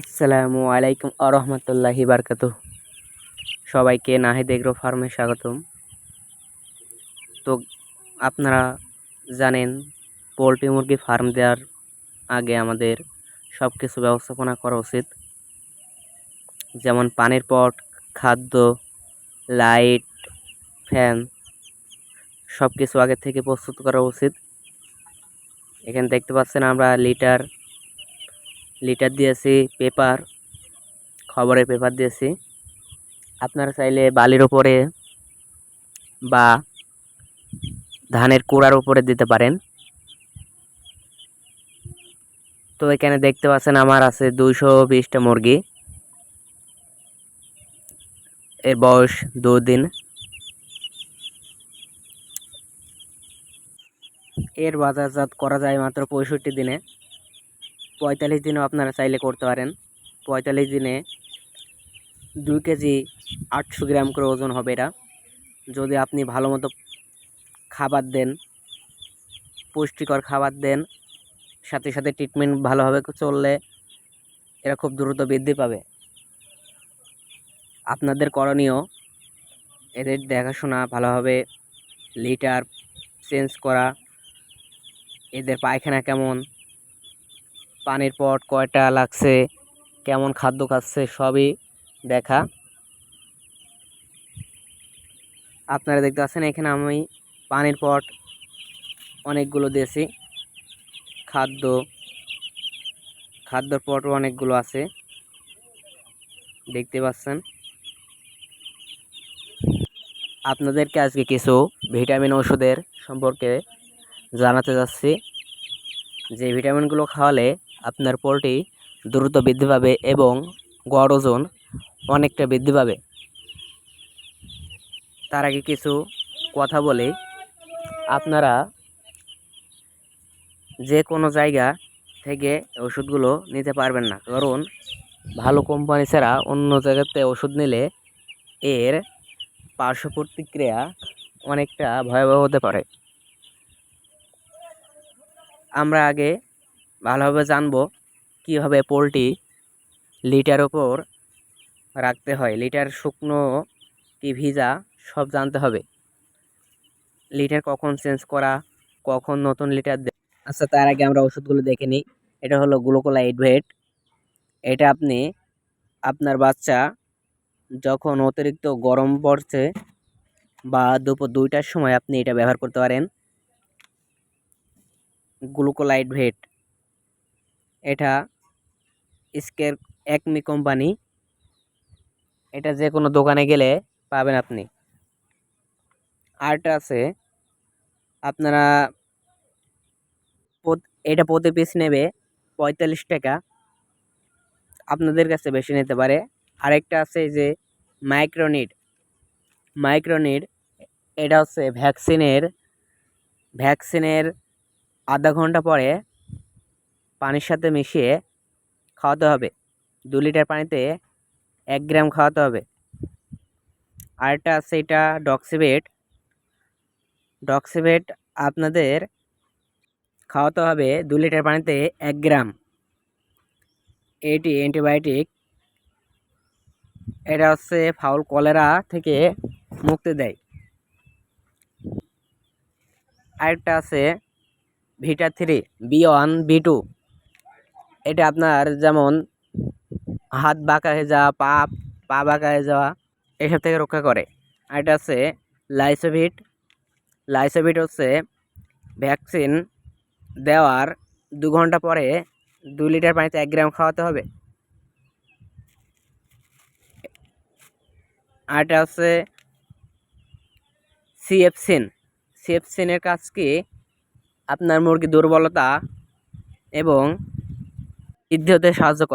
আসসালামু আলাইকুম আরহামতুল্লাহি বারকাত সবাইকে নাহিদ এগ্রো ফার্মে স্বাগতম। তো আপনারা জানেন, পোলট্রি মুরগি ফার্ম দেওয়ার আগে আমাদের সব কিছু ব্যবস্থাপনা করা উচিত। যেমন পানির পট, খাদ্য, লাইট, ফ্যান সব কিছু আগে থেকে প্রস্তুত করা উচিত। এখানে দেখতে পাচ্ছেন আমরা লিটার লিটার দিয়েছি পেপার খবরের পেপার দিয়েছি। আপনারা চাইলে বালির ওপরে বা ধানের কুড়ার উপরে দিতে পারেন। তো এখানে দেখতে পাচ্ছেন আমার আছে দুইশো বিশটা মুরগি। এর বয়স দুদিন এর বাজারজাত করা যায় মাত্র পঁয়ষট্টি দিনে। পঁয়তাল্লিশ দিনেও আপনারা চাইলে করতে পারেন। পঁয়তাল্লিশ দিনে দুই কেজি আটশো গ্রাম করে ওজন হবে এটা। যদি আপনি ভালো মতো খাবার দেন, পুষ্টিকর খাবার দেন, সাথে সাথে ট্রিটমেন্ট ভালোভাবে চললে এরা খুব দ্রুত বৃদ্ধি পাবে। আপনাদের করণীয় এদের দেখাশোনা, ভালোভাবে লিটার চেঞ্জ করা, এদের পায়খানা কেমন পানির পট কয়টা লাগছে, কেমন খাদ্য খাচ্ছে, সবই দেখা। আপনারা দেখতে পাচ্ছেন, এখানে আমি পানির পট অনেকগুলো দিয়েছি। খাদ্য, খাদ্যর পটও অনেকগুলো আছে, দেখতে পাচ্ছেন। আপনাদেরকে আজকে কিছু ভিটামিন ওষুধের সম্পর্কে জানাতে যাচ্ছি। যে ভিটামিনগুলো খাওয়ালে আপনার পোলট্রি দ্রুত বৃদ্ধি পাবে এবং গড় ওজন অনেকটা বৃদ্ধি পাবে। তার আগে কিছু কথা বলি। আপনারা যে কোনো জায়গা থেকে ওষুধগুলো নিতে পারবেন না। কারণ ভালো কোম্পানি ছাড়া অন্য জায়গাতে ওষুধ নিলে এর পার্শ্ব প্রতিক্রিয়া অনেকটা ভয়াবহ হতে পারে। আমরা আগে ভালোভাবে জানব কীভাবে পোলট্রি লিটার ওপর রাখতে হয়। লিটার শুকনো কি ভিজা, সব জানতে হবে। লিটার কখন চেঞ্জ করা, কখন নতুন লিটার আচ্ছা তার আগে আমরা ওষুধগুলো দেখে নিই। এটা হলো গ্লুকোলা ভেট। এটা আপনি, আপনার বাচ্চা যখন অতিরিক্ত গরম পড়ছে বা দুপুর দুইটার সময় আপনি এটা ব্যবহার করতে পারেন। Glucolyte vet. এটা স্কের একমি কোম্পানি। এটা যে কোনো দোকানে গেলে পাবেন আপনি। আরটা আছে, আপনারা এটা প্রতি পিস নেবে পঁয়তাল্লিশ টাকা। আপনাদের কাছে বেশি নিতে পারে। আরেকটা আছে যে মাইক্রোনিড। মাইক্রোনিড, এটা হচ্ছে ভ্যাকসিনের ভ্যাকসিনের আধা ঘণ্টা পরে পানির সাথে মিশিয়ে খাওয়াতে হবে। দু লিটার পানিতে এক গ্রাম খাওয়াতে হবে। আরেকটা আছে এটা ডক্সিবেট ডক্সিবেট আপনাদের খাওয়াতে হবে দু লিটার পানিতে এক গ্রাম। এটি অ্যান্টিবায়োটিক। এটা হচ্ছে ফাউল কলেরা থেকে মুক্তি দেয়। আরেকটা আছে vita three, B one, B two. এটা আপনার যেমন হাত বাঁকা হয়ে যাওয়া, পা পা বাঁকা হয়ে যাওয়া, এসব থেকে রক্ষা করে। আর এটা আছে লাইসোভিট। লাইসোভিট হচ্ছে ভ্যাকসিন দেওয়ার দু ঘণ্টা পরে দু লিটার পানিতে এক গ্রাম খাওয়াতে হবে। আর এটা হচ্ছে সিএফসিন। সিএফসিনের কাজ কি? আপনার মুরগি দুর্বলতা এবং বৃদ্ধি হতে সাহায্য করে।